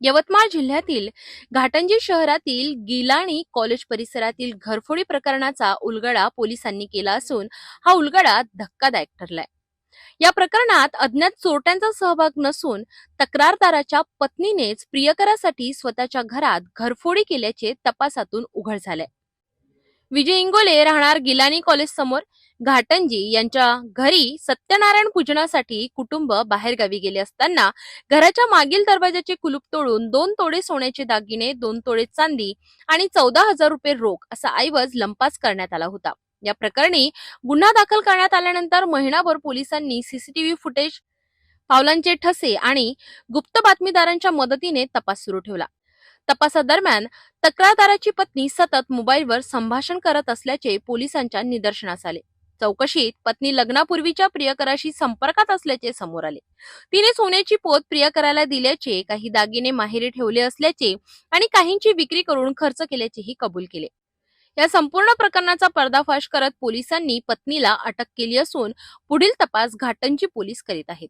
यवतमाळ जिल्ह्यातील घाटंजी शहरातील गिलाणी कॉलेज परिसरातील घरफोडी प्रकरणाचा उलगडा पोलिसांनी केला असून हा उलगडा धक्कादायक ठरलाय. या प्रकरणात अज्ञात चोरट्यांचा सहभाग नसून तक्रारदाराच्या पत्नीनेच प्रियकरासाठी स्वतःच्या घरात घरफोडी केल्याचे तपासातून उघड झालंय. विजय इंगोले राहणार गिलानी कॉलेज समोर. घाटंजी यांच्या घरी सत्यनारायण पूजनासाठी कुटुंब बाहेरगावी गेले असताना घराच्या मागील दरवाजाचे कुलूप तोडून दोन तोडे सोन्याचे दागिने दोन तोडे चांदी आणि चौदा हजार रुपये रोख असा ऐवज लंपास करण्यात आला होता. या प्रकरणी गुन्हा दाखल करण्यात आल्यानंतर महिनाभर पोलिसांनी सीसीटीव्ही फुटेज पावलांचे ठसे आणि गुप्त बातमीदारांच्या मदतीने तपास सुरू ठेवला. तपासादरम्यान तक्रारदाराची पत्नी सतत मोबाईलवर संभाषण करत असल्याचे पोलिसांच्या निदर्शनास आले. चौकशीत पत्नी लग्नापूर्वीच्या प्रियकराशी संपर्कात असल्याचे समोर आले. तिने सोन्याची पोत प्रियकराला दिल्याचे काही दागिने माहेरी ठेवले असल्याचे आणि काहींची विक्री करून खर्च केल्याचेही कबूल केले. या संपूर्ण प्रकरणाचा पर्दाफाश करत पोलिसांनी पत्नीला अटक केली असून पुढील तपास घाटंजी पोलीस करीत आहेत.